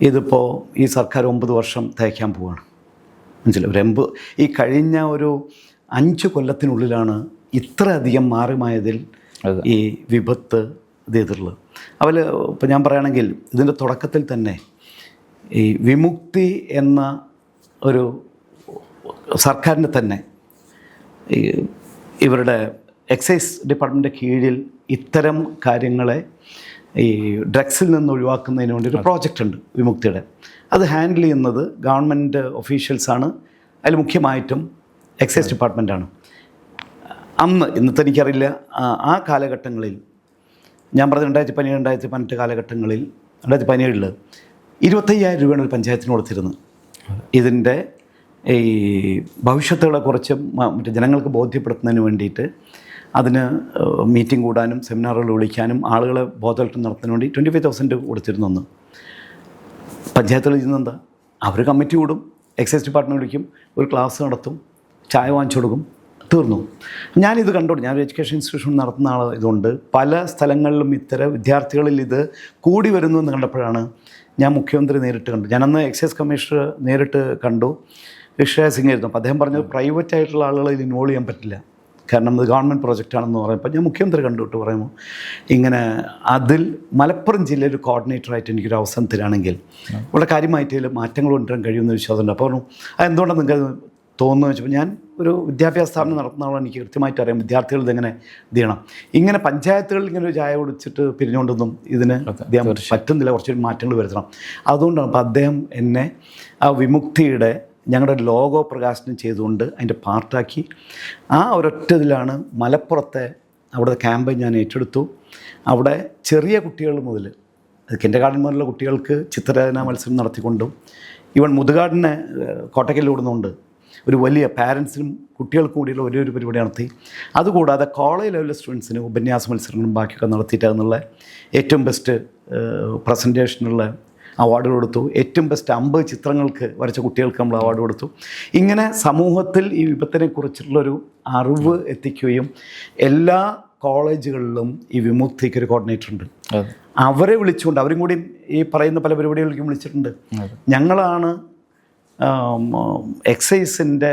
ഇതിപ്പോൾ ഈ സർക്കാർ ഒമ്പത് വർഷം തയ്ക്കാൻ പോവുകയാണ് മനസ്സിലായി? ഒരു എൺപത് ഈ കഴിഞ്ഞ ഒരു അഞ്ച് കൊല്ലത്തിനുള്ളിലാണ് ഇത്രയധികം മാറിമായതിൽ. ഈ വിപത്ത് ഇത് ചെയ്തിട്ടുള്ളത്. അവൽ ഇപ്പം ഞാൻ പറയുകയാണെങ്കിൽ ഇതിന്റെ തുടക്കത്തിൽ തന്നെ ഈ വിമുക്തി എന്ന ഒരു സർക്കാരിന്റെ തന്നെ ഈ ഇവരുടെ എക്സൈസ് ഡിപ്പാർട്ട്മെന്റിന്റെ കീഴിൽ ഇത്തരം കാര്യങ്ങളെ ഈ ഡ്രഗ്സിൽ നിന്ന് ഒഴിവാക്കുന്നതിന് വേണ്ടി ഒരു പ്രോജക്റ്റ് ഉണ്ട് വിമുക്തിയുടെ. അത് ഹാൻഡിൽ ചെയ്യുന്നത് ഗവൺമെന്റ് ഒഫീഷ്യൽസാണ് അതിൽ മുഖ്യമായിട്ടും എക്സൈസ് ഡിപ്പാർട്ട്മെന്റാണ് അന്ന് ഇന്നത്തെ എനിക്കറിയില്ല ആ- കാലഘട്ടങ്ങളിൽ ഞാൻ പറഞ്ഞ രണ്ടായിരത്തി പതിനേഴ് രണ്ടായിരത്തി പതിനെട്ട് കാലഘട്ടങ്ങളിൽ രണ്ടായിരത്തി പതിനേഴിൽ ഇരുപത്തയ്യായിരം രൂപയാണ് ഒരു പഞ്ചായത്തിന് കൊടുത്തിരുന്നത്. ഇതിന്റെ ഈ ഭവിഷ്യത്തുകളെ മറ്റേ മ- മറ്റു ജനങ്ങൾക്ക് ബോധ്യപ്പെടുത്തുന്നതിന് വേണ്ടിയിട്ട് അതിന് മീറ്റിംഗ് കൂടാനും സെമിനാറുകൾ വിളിക്കാനും ആളുകളെ ബോധവൽക്കരണം നടത്താൻ വേണ്ടി ട്വന്റി ഫൈവ് തൗസൻഡ് കൊടുത്തിരുന്നു അന്ന്. പഞ്ചായത്തുകളിൽ ചെയ്യുന്നത് എന്താ അവർ കമ്മിറ്റി കൂടും എക്സൈസ് ഡിപ്പാർട്ട്മെന്റ് വിളിക്കും ഒരു ക്ലാസ് നടത്തും ചായ വാങ്ങിച്ചു കൊടുക്കും തീർന്നു. ഞാനിത് കണ്ടോണ്ട് ഞാനൊരു എഡ്യൂക്കേഷൻ ഇൻസ്റ്റിറ്റ്യൂഷൻ നടത്തുന്ന ആൾ ഇതുകൊണ്ട് പല സ്ഥലങ്ങളിലും ഇത്തരം വിദ്യാർത്ഥികളിൽ ഇത് കൂടി വരുന്നു എന്ന് കണ്ടപ്പോഴാണ് ഞാൻ മുഖ്യമന്ത്രി നേരിട്ട് കണ്ടു ഞാനന്ന് എക്സൈസ് കമ്മീഷണർ നേരിട്ട് കണ്ടു. ഋഷിരാജ് സിംഗ് ആയിരുന്നു. അപ്പോൾ അദ്ദേഹം പറഞ്ഞത് പ്രൈവറ്റ് ആയിട്ടുള്ള ആളുകളെ ഇൻവോൾവ് ചെയ്യാൻ പറ്റില്ല. കാരണം ഇത് ഗവൺമെന്റ് പ്രോജക്റ്റാണെന്ന് പറയുമ്പോൾ ഞാൻ മുഖ്യമന്ത്രി കണ്ടുവിട്ട് പറയുമ്പോൾ ഇങ്ങനെ അതിൽ മലപ്പുറം ജില്ലയിൽ കോർഡിനേറ്ററായിട്ട് എനിക്കൊരു അവസരം തരാണെങ്കിൽ ഇവിടെ കാര്യമായിട്ട് മാറ്റങ്ങൾ കൊണ്ടുവരാൻ കഴിയുമെന്ന് വിശ്വാസമുണ്ട്. അപ്പോൾ അതെന്തുകൊണ്ടാണ് നിങ്ങൾക്ക് തോന്നുന്നു വെച്ചപ്പോൾ ഞാൻ ഒരു വിദ്യാഭ്യാസ സ്ഥാപനം നടത്തുന്നതാണ് എനിക്ക് കൃത്യമായിട്ട് അറിയാം വിദ്യാർത്ഥികൾ ഇതെങ്ങനെ ഇത് ചെയ്യണം. ഇങ്ങനെ പഞ്ചായത്തുകളിൽ ഇങ്ങനെ ഒരു ചായ കുടിച്ചിട്ട് പിരിഞ്ഞുകൊണ്ടൊന്നും ഇതിന് പറ്റുന്നില്ല. കുറച്ചൊരു മാറ്റങ്ങൾ വരുത്തണം. അതുകൊണ്ടാണ് അപ്പോൾ അദ്ദേഹം എന്നെ ആ വിമുക്തിയുടെ ഞങ്ങളുടെ ലോഗോ പ്രകാശനം ചെയ്തുകൊണ്ട് അതിന്റെ പാർട്ടാക്കി. ആ ഒരൊറ്റ ഇതിലാണ് മലപ്പുറത്തെ അവിടെ ക്യാമ്പ് ഞാൻ ഏറ്റെടുത്തു. അവിടെ ചെറിയ കുട്ടികൾ മുതൽ കിന്റെ ഗാർഡൻ മുതലുള്ള കുട്ടികൾക്ക് ചിത്രരചന മത്സരം നടത്തിക്കൊണ്ടും ഇവൻ മുതുകാടിനെ കോട്ടയ്ക്കലിൽ ഒരു വലിയ പാരൻസിനും കുട്ടികൾക്കും കൂടിയുള്ള വലിയൊരു പരിപാടി നടത്തി. അതുകൂടാതെ കോളേജ് ലെവലിലെ സ്റ്റുഡൻസിന് ഉപന്യാസ മത്സരങ്ങളും ബാക്കിയൊക്കെ നടത്തിയിട്ട് എന്നുള്ള ഏറ്റവും ബെസ്റ്റ് പ്രസന്റേഷനുള്ള അവാർഡ് കൊടുത്തു. ഏറ്റവും ബെസ്റ്റ് അമ്പത് ചിത്രങ്ങൾക്ക് വരച്ച കുട്ടികൾക്ക് നമ്മൾ അവാർഡ് കൊടുത്തു. ഇങ്ങനെ സമൂഹത്തിൽ ഈ വിപത്തിനെ കുറിച്ചുള്ളൊരു അറിവ് എത്തിക്കുകയും എല്ലാ കോളേജുകളിലും ഈ വിമുക്തിക്ക് ഒരു കോർഡിനേറ്റർ ഉണ്ട്. അവരെ വിളിച്ചുകൊണ്ട് അവരും കൂടി ഈ പറയുന്ന പല പരിപാടികളിലേക്കും വിളിച്ചിട്ടുണ്ട്. ഞങ്ങളാണ് എക്സൈസിന്റെ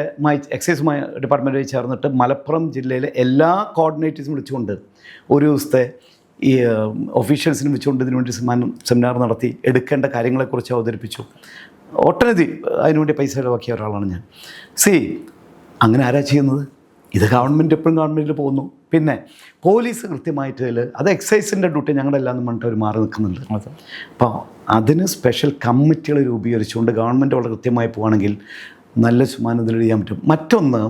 എക്സൈസ് ഡിപ്പാർട്ട്മെന്റുമായി ചേർന്നിട്ട് മലപ്പുറം ജില്ലയിലെ എല്ലാ കോർഡിനേറ്റേഴ്സും വിളിച്ചുകൊണ്ട് ഒരു ദിവസത്തെ ഈ ഒഫീഷ്യൽസിനും വെച്ചുകൊണ്ട് ഇതിനു വേണ്ടി സെമിനാർ സെമിനാർ നടത്തി എടുക്കേണ്ട കാര്യങ്ങളെക്കുറിച്ച് അവതരിപ്പിച്ചു. ഒട്ടനവധി അതിനുവേണ്ടി പൈസ ചിലവാക്കിയ ഒരാളാണ് ഞാൻ. സി അങ്ങനെ ആരാ ചെയ്യുന്നത്? ഇത് ഗവൺമെന്റ് എപ്പോഴും ഗവൺമെന്റിൽ പോകുന്നു. പിന്നെ പോലീസ് കൃത്യമായിട്ട് ഇതിൽ അത് എക്സൈസിന്റെ ഡ്യൂട്ടി ഞങ്ങളെല്ലാം പറഞ്ഞിട്ട് അവർ മാറി നിൽക്കുന്നുണ്ട്. അപ്പോൾ അതിന് സ്പെഷ്യൽ കമ്മിറ്റികൾ രൂപീകരിച്ചുകൊണ്ട് ഗവൺമെന്റ് വളരെ കൃത്യമായി പോവുകയാണെങ്കിൽ നല്ല ശുമാനം ചെയ്യാൻ പറ്റും. മറ്റൊന്ന്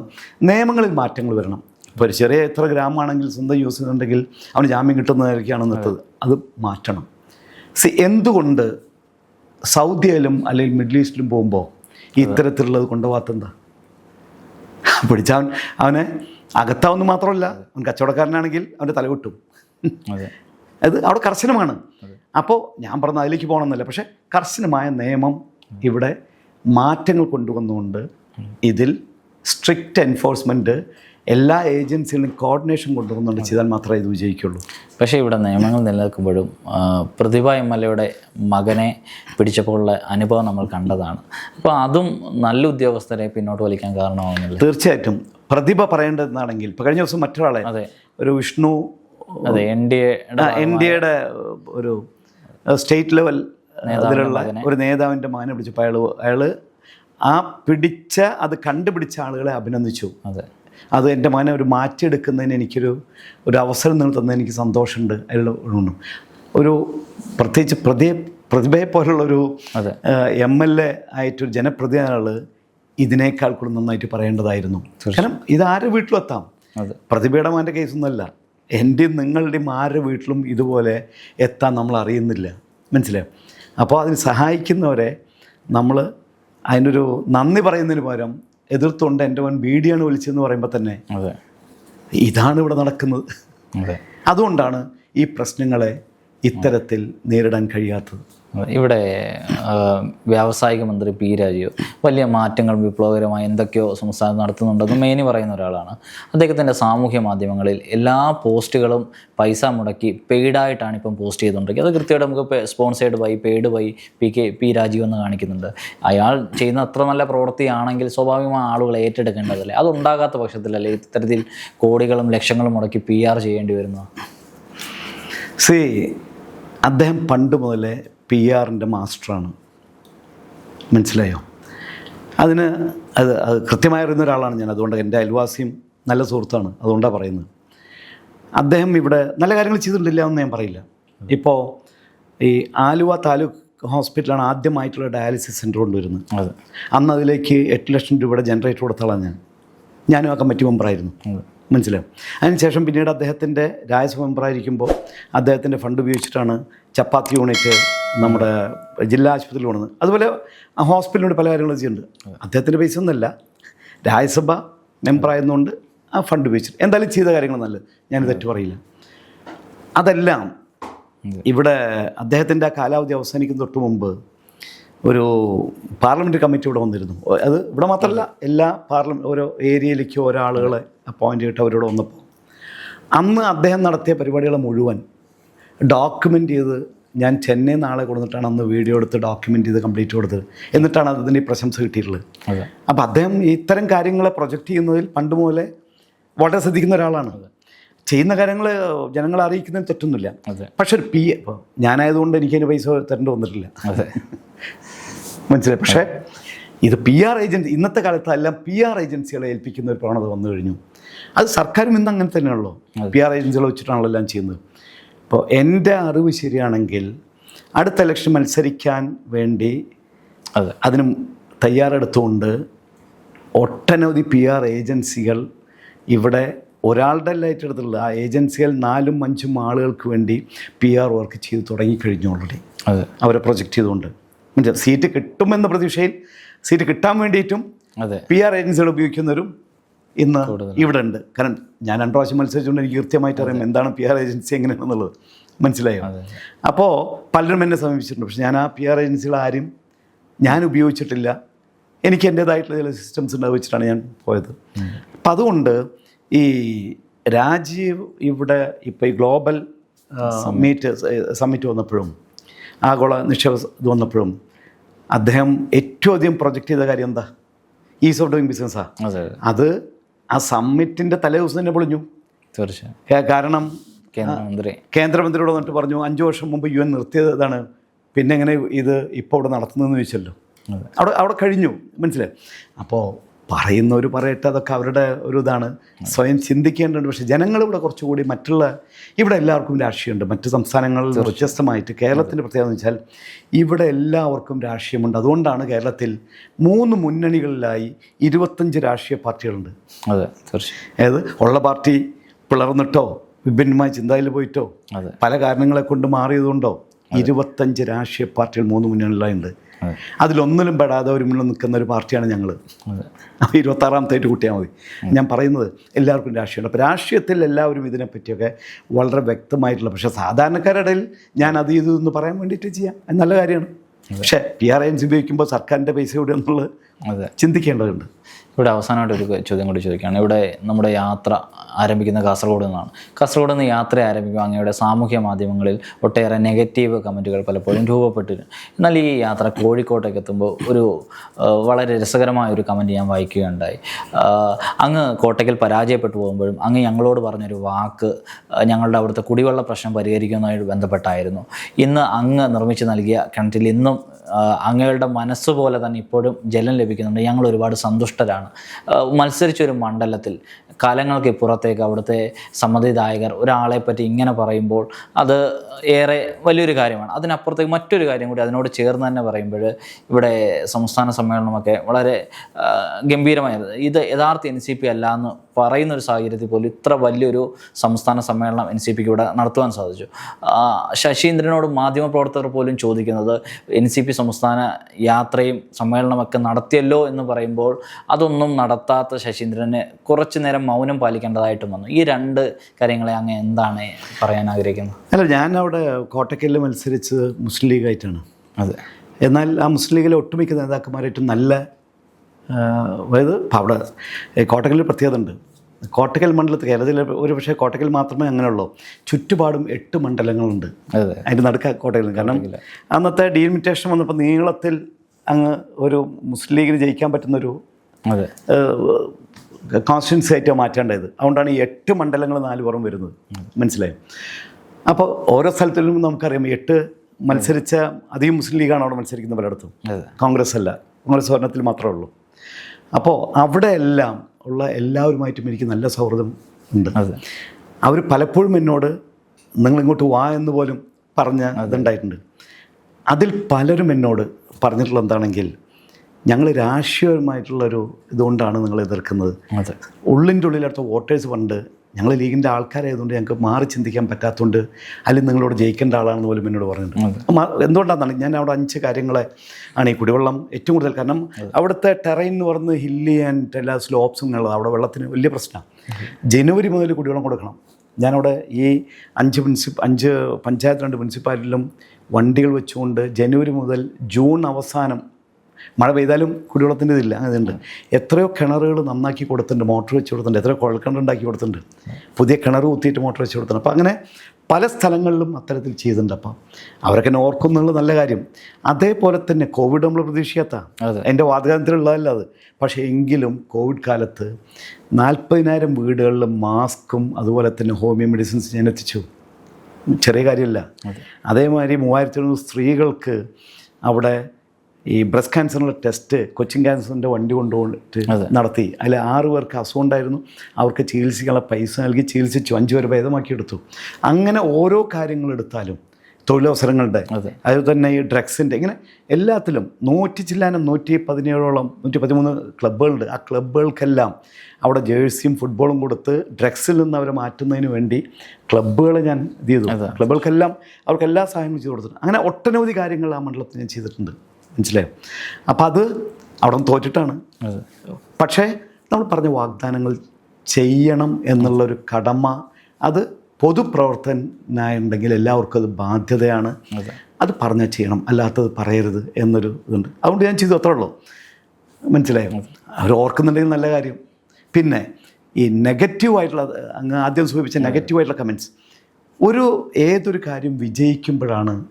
നിയമങ്ങളിൽ മാറ്റങ്ങൾ വരണം. ഇപ്പോൾ ഒരു ചെറിയ എത്ര ഗ്രാമമാണെങ്കിൽ സ്വന്തം യൂസ് ചെയ്തിട്ടുണ്ടെങ്കിൽ അവന് ജാമ്യം കിട്ടുന്നതായിരിക്കുകയാണ് നിർത്തത് അത് മാറ്റണം. സി എന്തുകൊണ്ട് സൗദിയിലും അല്ലെങ്കിൽ മിഡിൽ ഈസ്റ്റിലും പോകുമ്പോൾ ഇത്തരത്തിലുള്ളത് കൊണ്ടുപോകാത്തെന്താ പിടിച്ചവൻ അവനെ അകത്താവുന്ന മാത്രമല്ല അവൻ കച്ചവടക്കാരനാണെങ്കിൽ അവന്റെ തല കിട്ടും അതെ. അത് അവിടെ കർശനമാണ്. അപ്പോൾ ഞാൻ പറഞ്ഞ അതിലേക്ക് പോകണമെന്നല്ല പക്ഷേ കർശനമായ നിയമം ഇവിടെ മാറ്റങ്ങൾ കൊണ്ടുവന്നുകൊണ്ട് ഇതിൽ സ്ട്രിക്റ്റ് എൻഫോഴ്സ്മെന്റ് എല്ലാ ഏജൻസികളും കോർഡിനേഷൻ കൊണ്ടുവന്നുകൊണ്ട് ചെയ്താൽ മാത്രമേ ഇത് വിജയിക്കുള്ളൂ പക്ഷേ ഇവിടെ നിയമങ്ങൾ നിലനിൽക്കുമ്പോഴും പ്രതിഭ എം എൽ എയുടെ മകനെ പിടിച്ചപ്പോഴുള്ള അനുഭവം നമ്മൾ കണ്ടതാണ്. അപ്പോൾ അതും നല്ല ഉദ്യോഗസ്ഥരെ പിന്നോട്ട് വലിക്കാൻ കാരണമാകുന്നില്ല തീർച്ചയായിട്ടും. പ്രതിഭ പറയേണ്ടതെന്നാണെങ്കിൽ ഇപ്പോൾ കഴിഞ്ഞ ദിവസം മറ്റൊരാളെ അതെ. ഒരു വിഷ്ണു അതെ N D A N D എയുടെ ഒരു സ്റ്റേറ്റ് ലെവൽ അതിലുള്ള ഒരു നേതാവിന്റെ മകനെ പിടിച്ചപ്പോൾ അയാൾ അയാൾ ആ പിടിച്ച അത് കണ്ടുപിടിച്ച ആളുകളെ അഭിനന്ദിച്ചു. അതെ. അത് എന്റെ മകനെ ഒരു മാറ്റിയെടുക്കുന്നതിന് എനിക്കൊരു ഒരു അവസരം നിങ്ങൾ തന്നതിന് എനിക്ക് സന്തോഷമുണ്ട്. അതിലുള്ള ഒരു പ്രത്യേകിച്ച് പ്രതി പ്രതിഭയെ പോലുള്ളൊരു അതെ. എം എൽ എ ആയിട്ടൊരു ജനപ്രതിനിധികൾ ഇതിനേക്കാൾ കൂടുതൽ നന്നായിട്ട് പറയേണ്ടതായിരുന്നു. കാരണം ഇത് ആരുടെ വീട്ടിലും എത്താം അതെ. പ്രതിഭയുടെ മകന്റെ കേസൊന്നുമല്ല. എന്റെയും നിങ്ങളുടെയും ആരുടെ വീട്ടിലും ഇതുപോലെ എത്താൻ നമ്മൾ അറിയുന്നില്ല. മനസ്സിലായോ? അപ്പോൾ അതിന് സഹായിക്കുന്നവരെ നമ്മൾ അതിനൊരു നന്ദി പറയുന്നതിന് പകരം എതിർത്തുകൊണ്ട് എന്റെ മോൻ ബീഡിയാണ് വിളിച്ചതെന്ന് പറയുമ്പോൾ തന്നെ അതെ. ഇതാണ് ഇവിടെ നടക്കുന്നത്. അതെ. അതുകൊണ്ടാണ് ഈ പ്രശ്നങ്ങളെ ഇത്തരത്തിൽ നേരിടാൻ കഴിയാത്തത്. ഇവിടെ വ്യാവസായിക മന്ത്രി പി രാജീവ് വലിയ മാറ്റങ്ങൾ വിപ്ലവകരമായി എന്തൊക്കെയോ സംസ്ഥാനം നടത്തുന്നുണ്ടെന്ന് മേനി പറയുന്ന ഒരാളാണ്. അദ്ദേഹത്തിന്റെ സാമൂഹ്യ മാധ്യമങ്ങളിൽ എല്ലാ പോസ്റ്റുകളും പൈസ മുടക്കി പെയ്ഡായിട്ടാണ് ഇപ്പം പോസ്റ്റ് ചെയ്തുകൊണ്ടിരിക്കുന്നത്. അത് കൃത്യമായിട്ട് നമുക്ക് sponsored by paid by P K P Rajeev എന്ന് കാണിക്കുന്നുണ്ട്. അയാൾ ചെയ്യുന്ന അത്ര നല്ല പ്രവൃത്തിയാണെങ്കിൽ സ്വാഭാവികമായ ആളുകൾ ഏറ്റെടുക്കേണ്ടതല്ലേ? അതുണ്ടാകാത്ത പക്ഷത്തിലല്ലേ ഇത്തരത്തിൽ കോടികളും ലക്ഷങ്ങളും മുടക്കി പി ആർ ചെയ്യേണ്ടി വരുന്നത്? സി അദ്ദേഹം പണ്ട് മുതലേ പി ആറിന്റെ മാസ്റ്ററാണ്. മനസ്സിലായോ? അതിന് അത് അത് കൃത്യമായി അറിയുന്ന ഒരാളാണ് ഞാൻ. അതുകൊണ്ട് എന്റെ അയൽവാസിയും നല്ല സുഹൃത്താണ്. അതുകൊണ്ടാണ് പറയുന്നത്. അദ്ദേഹം ഇവിടെ നല്ല കാര്യങ്ങൾ ചെയ്തിട്ടില്ല എന്ന് ഞാൻ പറയില്ല. ഇപ്പോൾ ഈ ആലുവ താലൂക്ക് ഹോസ്പിറ്റലാണ് ആദ്യമായിട്ടുള്ള ഡയാലിസിസ് സെന്റർ കൊണ്ടുവരുന്നത്. അതെ. അന്ന് അതിലേക്ക് എട്ട് ലക്ഷം രൂപയുടെ ജനറേറ്റർ കൊടുത്താളാണ് ഞാൻ. ഞാനും ആ കമ്മിറ്റി മെമ്പറായിരുന്നു. മനസ്സിലാവും അതിനുശേഷം പിന്നീട് അദ്ദേഹത്തിന്റെ രാജ്യസഭ മെമ്പറായിരിക്കുമ്പോൾ അദ്ദേഹത്തിന്റെ ഫണ്ട് ഉപയോഗിച്ചിട്ടാണ് ചപ്പാത്തി യൂണിറ്റ് നമ്മുടെ ജില്ലാ ആശുപത്രിയിൽ കൊണ്ടുവന്നത് അതുപോലെ ഹോസ്പിറ്റലിനോട് പല കാര്യങ്ങളും ചെയ്യുന്നുണ്ട്. അദ്ദേഹത്തിന്റെ പൈസ ഒന്നുമല്ല. രാജ്യസഭ മെമ്പറായതുകൊണ്ട് ആ ഫണ്ട് ഉപയോഗിച്ചിട്ട്. എന്തായാലും ചെയ്ത കാര്യങ്ങൾ നല്ലത് ഞാൻ തെറ്റു പറയില്ല. അതെല്ലാം ഇവിടെ അദ്ദേഹത്തിന്റെ ആ കാലാവധി അവസാനിക്കുന്ന തൊട്ട് മുമ്പ് ഒരു പാർലമെന്റ് കമ്മിറ്റി ഇവിടെ വന്നിരുന്നു. അത് ഇവിടെ മാത്രമല്ല എല്ലാ പാർലമെന്റ് ഓരോ ഏരിയയിലേക്ക് ഓരോ ആളുകളെ അപ്പോയിന്റ് ചെയ്തിട്ട് അവരോട് വന്നപ്പോൾ. അന്ന് അദ്ദേഹം നടത്തിയ പരിപാടികളെ മുഴുവൻ ഡോക്യുമെന്റ് ചെയ്ത് ഞാൻ ചെന്നൈ നാളെ കൊടുത്തിട്ടാണ് അന്ന് വീഡിയോ എടുത്ത് ഡോക്യുമെന്റ് ചെയ്ത് കംപ്ലീറ്റ് കൊടുത്തത്. എന്നിട്ടാണ് അതിന്റെ പ്രശംസ കിട്ടിയിട്ടുള്ളത്. അപ്പോൾ അദ്ദേഹം ഇത്തരം കാര്യങ്ങളെ പ്രൊജക്റ്റ് ചെയ്യുന്നതിൽ പണ്ട് മുതലേ വളരെ ശ്രദ്ധിക്കുന്ന ഒരാളാണ്. ചെയ്യുന്ന കാര്യങ്ങൾ ജനങ്ങളെ അറിയിക്കുന്നതിന് തെറ്റൊന്നുമില്ല. പക്ഷെ ഒരു പി ഇപ്പോൾ ഞാനായതുകൊണ്ട് എനിക്ക് അതിന് പൈസ തരേണ്ടി വന്നിട്ടില്ല. അതെ. മനസ്സിലായി? പക്ഷേ ഇത് പി ആർ ഏജൻസി ഇന്നത്തെ കാലത്ത് എല്ലാം പി ആർ ഏജൻസികളെ ഏൽപ്പിക്കുന്ന ഒരു പ്രവണത വന്നു കഴിഞ്ഞു. അത് സർക്കാരും ഇന്ന് അങ്ങനെ തന്നെയാണല്ലോ. പി ആർ ഏജൻസികളെ വെച്ചിട്ടാണല്ലോ എല്ലാം ചെയ്യുന്നത്. ഇപ്പോൾ എന്റെ അറിവ് ശരിയാണെങ്കിൽ അടുത്ത ഇലക്ഷൻ മത്സരിക്കാൻ വേണ്ടി അതെ. അതിന് തയ്യാറെടുത്തുകൊണ്ട് ഒട്ടനവധി പി ആർ ഏജൻസികൾ ഇവിടെ ഒരാളുടെ ലൈറ്റെടുത്തുള്ള ആ ഏജൻസികൾ നാലും അഞ്ചും ആളുകൾക്ക് വേണ്ടി പി ആർ വർക്ക് ചെയ്ത് തുടങ്ങിക്കഴിഞ്ഞു ഓൾറെഡി അതെ. അവരെ പ്രൊജക്റ്റ് ചെയ്തുകൊണ്ട്? സീറ്റ് കിട്ടുമെന്ന പ്രതീക്ഷയിൽ സീറ്റ് കിട്ടാൻ വേണ്ടിയിട്ടും അതെ. പി ആർ ഏജൻസികൾ ഉപയോഗിക്കുന്നവരും ഇന്ന് ഇവിടെ ഉണ്ട് കാരണം ഞാൻ രണ്ട് പ്രാവശ്യം മത്സരിച്ചുകൊണ്ട് എനിക്ക് കൃത്യമായിട്ട് അറിയാം എന്താണ് പി ആർ ഏജൻസി എങ്ങനെയാണെന്നുള്ളത്. മനസ്സിലായോ. അപ്പോൾ പലരും എന്നെ സമീപിച്ചിട്ടുണ്ട്. പക്ഷെ ഞാൻ ആ പി ആർ ഏജൻസികൾ ആരും ഞാൻ ഉപയോഗിച്ചിട്ടില്ല. എനിക്ക് എന്റേതായിട്ടുള്ള ചില സിസ്റ്റംസ് ഉണ്ടാവും വെച്ചിട്ടാണ് ഞാൻ പോയത്. അപ്പം അതുകൊണ്ട് ഈ രാജീവ് ഇവിടെ ഇപ്പോൾ ഈ ഗ്ലോബൽ മീറ്റ് സമ്മിറ്റ് വന്നപ്പോഴും ആഗോള നിക്ഷേപ ഇത് വന്നപ്പോഴും അദ്ദേഹം ഏറ്റവും അധികം പ്രൊജക്റ്റ് ചെയ്ത കാര്യം എന്താ? ഈസ് ഓഫ് ഡൂയിങ് ബിസിനസ്സാണ് അത് ആ സമ്മിറ്റിന്റെ തലേ ദിവസം തന്നെ പൊളിഞ്ഞു. തീർച്ചയായും. കാരണം കേന്ദ്രമന്ത്രി. കേന്ദ്രമന്ത്രിയോട് വന്നിട്ട് പറഞ്ഞു അഞ്ച് വർഷം മുമ്പ് യു എൻ നിർത്തിയത് ഇതാണ് പിന്നെ എങ്ങനെ ഇത് ഇപ്പോൾ ഇവിടെ നടത്തുന്നതെന്ന് ചോദിച്ചല്ലോ. അവിടെ അവിടെ കഴിഞ്ഞു. മനസ്സിലായി? അപ്പോൾ പറയുന്നവർ പറയട്ടെ അതൊക്കെ അവരുടെ ഒരു ഇതാണ്. സ്വയം ചിന്തിക്കേണ്ടതുണ്ട്. പക്ഷേ ജനങ്ങളിവിടെ കുറച്ചുകൂടി മറ്റുള്ള ഇവിടെ എല്ലാവർക്കും രാഷ്ട്രീയമുണ്ട്. മറ്റ് സംസ്ഥാനങ്ങളിൽ വ്യത്യസ്തമായിട്ട് കേരളത്തിന്റെ പ്രത്യേകത എന്ന് വെച്ചാൽ ഇവിടെ എല്ലാവർക്കും രാഷ്ട്രീയമുണ്ട്. അതുകൊണ്ടാണ് കേരളത്തിൽ മൂന്ന് മുന്നണികളിലായി ഇരുപത്തഞ്ച് രാഷ്ട്രീയ പാർട്ടികളുണ്ട്. അതെ തീർച്ചയായും. അതായത് ഉള്ള പാർട്ടി പിളർന്നിട്ടോ വിഭിന്നമായ ചിന്തയിൽ പോയിട്ടോ അതെ. പല കാരണങ്ങളെ കൊണ്ട് മാറിയതുകൊണ്ടോ ഇരുപത്തഞ്ച് രാഷ്ട്രീയ പാർട്ടികൾ മൂന്ന് മുന്നണികളിലായി അതെ അതിലൊന്നിലും പെടാതെ ഒരു മുന്നിൽ നിൽക്കുന്ന ഒരു പാർട്ടിയാണ് ഞങ്ങൾ അപ്പോൾ ഇരുപത്താറാമത്തേറ്റ് കൂട്ടിയാൽ മതി. ഞാൻ പറയുന്നത് എല്ലാവർക്കും രാഷ്ട്രീയമുണ്ട് അപ്പോൾ രാഷ്ട്രീയത്തിൽ എല്ലാവരും ഇതിനെപ്പറ്റിയൊക്കെ വളരെ വ്യക്തമായിട്ടുള്ള പക്ഷേ സാധാരണക്കാരുടെ ഞാൻ അത് ഇത് എന്ന് പറയാൻ വേണ്ടിയിട്ട് ചെയ്യാം. അത് നല്ല കാര്യമാണ്. പക്ഷേ പി ആർ എൻസ് ഉപയോഗിക്കുമ്പോൾ സർക്കാരിന്റെ പൈസ ഇവിടെ എന്നുള്ളത് ചിന്തിക്കേണ്ടതുണ്ട്. ഇവിടെ അവസാനമായിട്ട് ഒരു ചോദ്യം കൂടി ചോദിക്കുകയാണ്. ഇവിടെ നമ്മുടെ യാത്ര ആരംഭിക്കുന്ന കാസർഗോഡ് നിന്നാണ്. കാസർഗോഡ് നിന്ന് യാത്ര ആരംഭിക്കുമ്പോൾ അങ്ങയുടെ സാമൂഹ്യ മാധ്യമങ്ങളിൽ ഒട്ടേറെ നെഗറ്റീവ് കമന്റുകൾ പലപ്പോഴും രൂപപ്പെട്ടിരുന്നു. എന്നാൽ ഈ യാത്ര കോഴിക്കോട്ടേക്ക് എത്തുമ്പോൾ ഒരു വളരെ രസകരമായ ഒരു കമന്റ് ഞാൻ വായിക്കുകയുണ്ടായി. അങ്ങ് കോട്ടയ്ക്കൽ പരാജയപ്പെട്ടു പോകുമ്പോഴും അങ്ങ് ഞങ്ങളോട് പറഞ്ഞൊരു വാക്ക് ഞങ്ങളുടെ അവിടുത്തെ കുടിവെള്ള പ്രശ്നം പരിഹരിക്കുന്നതുമായി ബന്ധപ്പെട്ടായിരുന്നു. ഇന്ന് അങ്ങ് നിർമ്മിച്ച് നൽകിയ കിണറ്റിൽ ഇന്നും അങ്ങയുടെ മനസ്സുപോലെ തന്നെ ഇപ്പോഴും ജലം ലഭിക്കുന്നുണ്ട്. ഞങ്ങൾ ഒരുപാട് സന്തുഷ്ടരാണ്. മത്സരിച്ചൊരു മണ്ഡലത്തിൽ കാലങ്ങൾക്ക് ഇപ്പുറത്തേക്ക് അവിടുത്തെ സമ്മതിദായകർ ഒരാളെ പറ്റി ഇങ്ങനെ പറയുമ്പോൾ അത് ഏറെ വലിയൊരു കാര്യമാണ്. അതിനപ്പുറത്തേക്ക് മറ്റൊരു കാര്യം കൂടി അതിനോട് ചേർന്ന് തന്നെ പറയുമ്പോൾ ഇവിടെ സംസ്ഥാന സമ്മേളനമൊക്കെ വളരെ ഗംഭീരമായത്. ഇത് യഥാർത്ഥ എൻ സി പി അല്ല എന്ന് പറയുന്ന ഒരു സാഹചര്യത്തിൽ പോലും ഇത്ര വലിയൊരു സംസ്ഥാന സമ്മേളനം എൻ സി പിക്ക് ഇവിടെ നടത്തുവാൻ സാധിച്ചു. ശശീന്ദ്രനോട് മാധ്യമപ്രവർത്തകർ പോലും ചോദിക്കുന്നത് എൻ സി പി സംസ്ഥാന യാത്രയും സമ്മേളനമൊക്കെ നടത്തിയല്ലോ എന്ന് പറയുമ്പോൾ അതൊന്നും നടത്താത്ത ശശീന്ദ്രന് കുറച്ചു നേരം മൗനം പാലിക്കേണ്ടതായിട്ടും വന്നു. ഈ രണ്ട് കാര്യങ്ങളെ അങ്ങ് എന്താണ് പറയാൻ ആഗ്രഹിക്കുന്നത്? അല്ല ഞാൻ അവിടെ കോട്ടക്കലിൽ മത്സരിച്ചത് മുസ്ലിം ലീഗായിട്ടാണ്. അതെ. എന്നാൽ ആ മുസ്ലിം ലീഗിലെ ഒട്ടുമിക്ക നേതാക്കന്മാരായിട്ടും നല്ല അതായത് അവിടെ കോട്ടക്കലിൽ പ്രത്യേകത ഉണ്ട്. കോട്ടക്കൽ മണ്ഡലത്തിൽ കേരളത്തിൽ ഒരു പക്ഷേ കോട്ടക്കൽ മാത്രമേ അങ്ങനെയുള്ളൂ. ചുറ്റുപാടും എട്ട് മണ്ഡലങ്ങളുണ്ട്. അതെ. അതിന്റെ നടുക്ക കോട്ടക്കൽ കാരണം അന്നത്തെ ഡീലിമിറ്റേഷൻ വന്നപ്പോൾ നീളത്തിൽ അങ്ങ് ഒരു മുസ്ലിം ലീഗിന് ജയിക്കാൻ പറ്റുന്നൊരു കോൺസ്റ്റിറ്റ്യൻസി ആയിട്ട് മാറ്റേണ്ടത്. അതുകൊണ്ടാണ് ഈ എട്ട് മണ്ഡലങ്ങൾ നാല് പുറം വരുന്നത്. മനസ്സിലായി? അപ്പോൾ ഓരോ സ്ഥലത്തിലും നമുക്കറിയാം എട്ട് മത്സരിച്ച അധികം മുസ്ലിം ലീഗാണ് അവിടെ മത്സരിക്കുന്ന പലയിടത്തും. കോൺഗ്രസ് അല്ല. കോൺഗ്രസ് ഭരണത്തിൽ മാത്രമേ ഉള്ളൂ. അപ്പോൾ അവിടെ എല്ലാം ഉള്ള എല്ലാവരുമായിട്ടും എനിക്ക് നല്ല സൗഹൃദം ഉണ്ട്. അവർ പലപ്പോഴും എന്നോട് നിങ്ങളിങ്ങോട്ട് വാ എന്ന് പോലും പറഞ്ഞ ഇതുണ്ടായിട്ടുണ്ട്. അതിൽ പലരും എന്നോട് പറഞ്ഞിട്ടുള്ള എന്താണെങ്കിൽ ഞങ്ങൾ രാഷ്ട്രീയമായിട്ടുള്ളൊരു ഇതുകൊണ്ടാണ് നിങ്ങൾ എതിർക്കുന്നത്. ഉള്ളിന്റെ ഉള്ളിലടുത്ത വോട്ടേഴ്സ് ഫണ്ട് ഞങ്ങൾ ലീഗിന്റെ ആൾക്കാരായതുകൊണ്ട് ഞങ്ങൾക്ക് മാറി ചിന്തിക്കാൻ പറ്റാത്തതുകൊണ്ട് അല്ലെങ്കിൽ നിങ്ങളോട് ജയിക്കേണ്ട ആളാണെന്ന് പോലും എന്നോട് പറഞ്ഞിട്ടുണ്ട്. എന്തുകൊണ്ടാണെന്നാണ് ഞാൻ അവിടെ അഞ്ച് കാര്യങ്ങളെ ആണ് ഈ കുടിവെള്ളം ഏറ്റവും കൂടുതൽ കാരണം അവിടുത്തെ ടെറൈൻ എന്ന് പറയുന്നത് ഹില്ലി ആൻഡ് എല്ലാ സ്ലോപ്സും ഉള്ളത് അവിടെ വെള്ളത്തിന് വലിയ പ്രശ്നമാണ്. ജനുവരി മുതൽ കുടിവെള്ളം കൊടുക്കണം. ഞാനവിടെ ഈ അഞ്ച് മുനിസിപ്പ അഞ്ച് പഞ്ചായത്ത് രണ്ട് മുനിസിപ്പാലിറ്റിയിലും വണ്ടികൾ വെച്ചുകൊണ്ട് ജനുവരി മുതൽ ജൂൺ അവസാനം മഴ പെയ്താലും കുടിവെള്ളത്തിന്റെ ഇതില്ല. അതുണ്ട്. എത്രയോ കിണറുകൾ നന്നാക്കി കൊടുത്തിട്ടുണ്ട്. മോട്ടർ വെച്ച് കൊടുത്തിട്ടുണ്ട്. എത്രയോ കുഴൽക്കിണർ ഉണ്ടാക്കി കൊടുത്തിട്ടുണ്ട്. പുതിയ കിണർ കുത്തിയിട്ട് മോട്ടർ വെച്ച് കൊടുത്തിട്ടുണ്ട്. അപ്പോൾ അങ്ങനെ പല സ്ഥലങ്ങളിലും അത്തരത്തിൽ ചെയ്തിട്ടുണ്ട്. അപ്പം അവരൊക്കെ എന്നെ ഓർക്കുന്നുള്ള നല്ല കാര്യം. അതേപോലെ തന്നെ കോവിഡ് നമ്മൾ പ്രതീക്ഷിക്കാത്ത. എന്റെ വാതകത്തിലുള്ളതല്ല അത്. പക്ഷേ എങ്കിലും കോവിഡ് കാലത്ത് നാൽപ്പതിനായിരം വീടുകളിൽ മാസ്കും അതുപോലെ തന്നെ ഹോമിയോ മെഡിസിൻസ് ഞാൻ എത്തിച്ചു. ചെറിയ കാര്യമല്ല. അതേമാതിരി മൂവായിരത്തി സ്ത്രീകൾക്ക് അവിടെ ഈ ബ്രസ്റ്റ് ക്യാൻസറിനുള്ള ടെസ്റ്റ് കൊച്ചിൻ ക്യാൻസറിന്റെ വണ്ടി കൊണ്ടുപോയിട്ട് നടത്തി. അതിൽ ആറ് പേർക്ക് അസുഖം ഉണ്ടായിരുന്നു അവർക്ക് ചികിത്സിക്കാനുള്ള പൈസ നൽകി ചികിത്സിച്ചു. അഞ്ച് ഭേദമാക്കി എടുത്തു അങ്ങനെ ഓരോ കാര്യങ്ങളെടുത്താലും തൊഴിലവസരങ്ങളുടെ അതെ. അതുപോലെ തന്നെ ഈ ഡ്രഗ്സിന്റെ ഇങ്ങനെ എല്ലാത്തിലും നൂറ്റി ചില്ലാനും നൂറ്റി പതിനേഴോളം നൂറ്റി പതിമൂന്ന് ക്ലബ്ബുകളുണ്ട്. ആ ക്ലബ്ബുകൾക്കെല്ലാം അവിടെ ജേഴ്സിയും ഫുട്ബോളും കൊടുത്ത് ഡ്രഗ്സിൽ നിന്ന് അവരെ മാറ്റുന്നതിന് വേണ്ടി ക്ലബ്ബുകൾ ഞാൻ ഇത് ചെയ്തു. ക്ലബ്ബുകൾക്കെല്ലാം അവർക്ക് എല്ലാ സഹായവും ചെയ്തു കൊടുത്തിട്ടുണ്ട്. അങ്ങനെ ഒട്ടനവധി കാര്യങ്ങൾ ആ മണ്ഡലത്തിൽ ഞാൻ ചെയ്തിട്ടുണ്ട്. മനസ്സിലായോ? അപ്പോൾ അത് അവിടെ നിന്ന് തോറ്റിട്ടാണ്. പക്ഷേ നമ്മൾ പറഞ്ഞ വാഗ്ദാനങ്ങൾ ചെയ്യണം എന്നുള്ളൊരു കടമ അത് പൊതുപ്രവർത്തനായുണ്ടെങ്കിൽ എല്ലാവർക്കും അത് ബാധ്യതയാണ്. അതെ. അത് പറഞ്ഞാൽ ചെയ്യണം അല്ലാത്തത് പറയരുത് എന്നൊരു ഇതുണ്ട്. അതുകൊണ്ട് ഞാൻ ചെയ്തു അത്രേ ഉള്ളൂ. മനസ്സിലായോ? അവർ ഓർക്കുന്നുണ്ടെങ്കിൽ നല്ല കാര്യം. പിന്നെ ഈ നെഗറ്റീവായിട്ടുള്ള അങ്ങ് ആദ്യം സൂചിപ്പിച്ച നെഗറ്റീവായിട്ടുള്ള കമൻസ് ഒരു ഏതൊരു കാര്യം വിജയിക്കുമ്പോഴാണ്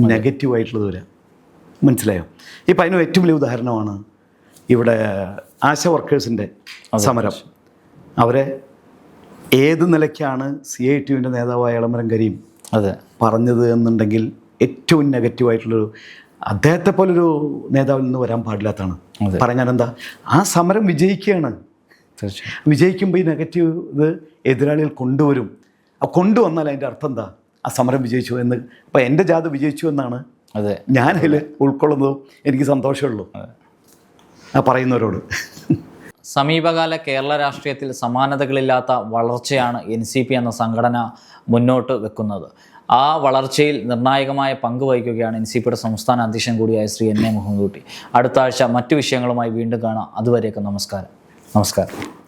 നെഗറ്റീവായിട്ടുള്ളത് വരിക. മനസ്സിലായോ? ഇപ്പം അതിന് ഏറ്റവും വലിയ ഉദാഹരണമാണ് ഇവിടെ ആശ വർക്കേഴ്സിന്റെ സമരം. അവരെ ഏത് നിലയ്ക്കാണ് സി ഐ ടിയുവിന്റെ നേതാവായ ഇളമരം കരീം അതെ. പറഞ്ഞത് എന്നുണ്ടെങ്കിൽ ഏറ്റവും നെഗറ്റീവായിട്ടുള്ളൊരു അദ്ദേഹത്തെ പോലൊരു നേതാവിൽ നിന്ന് വരാൻ പാടില്ലാത്തതാണ്. പറഞ്ഞാൽ എന്താ? ആ സമരം വിജയിക്കുകയാണ്. വിജയിക്കുമ്പോൾ ഈ നെഗറ്റീവ് ഇത് എതിരാളികൾ കൊണ്ടുവരും. കൊണ്ടുവന്നാൽ അതിന്റെ അർത്ഥം എന്താ? ആ സമരം വിജയിച്ചു എന്ന്. അപ്പോൾ എന്റെ ജാഥ വിജയിച്ചു എന്നാണ് അതെ. ഞാനതിൽ ഉൾക്കൊള്ളുന്നതും എനിക്ക് സന്തോഷമുള്ളൂ. ആ പറയുന്നവരോട്. സമീപകാല കേരള രാഷ്ട്രീയത്തിൽ സമാനതകളില്ലാത്ത വളർച്ചയാണ് എൻ സി പി എന്ന സംഘടന മുന്നോട്ട് വെക്കുന്നത്. ആ വളർച്ചയിൽ നിർണായകമായ പങ്ക് വഹിക്കുകയാണ് എൻ സി പിയുടെ സംസ്ഥാന അധ്യക്ഷൻ കൂടിയായ ശ്രീ എൻ എ മുഹമ്മദ് കുട്ടി. അടുത്ത ആഴ്ച മറ്റു വിഷയങ്ങളുമായി വീണ്ടും കാണാം. അതുവരെയൊക്കെ നമസ്കാരം. നമസ്കാരം.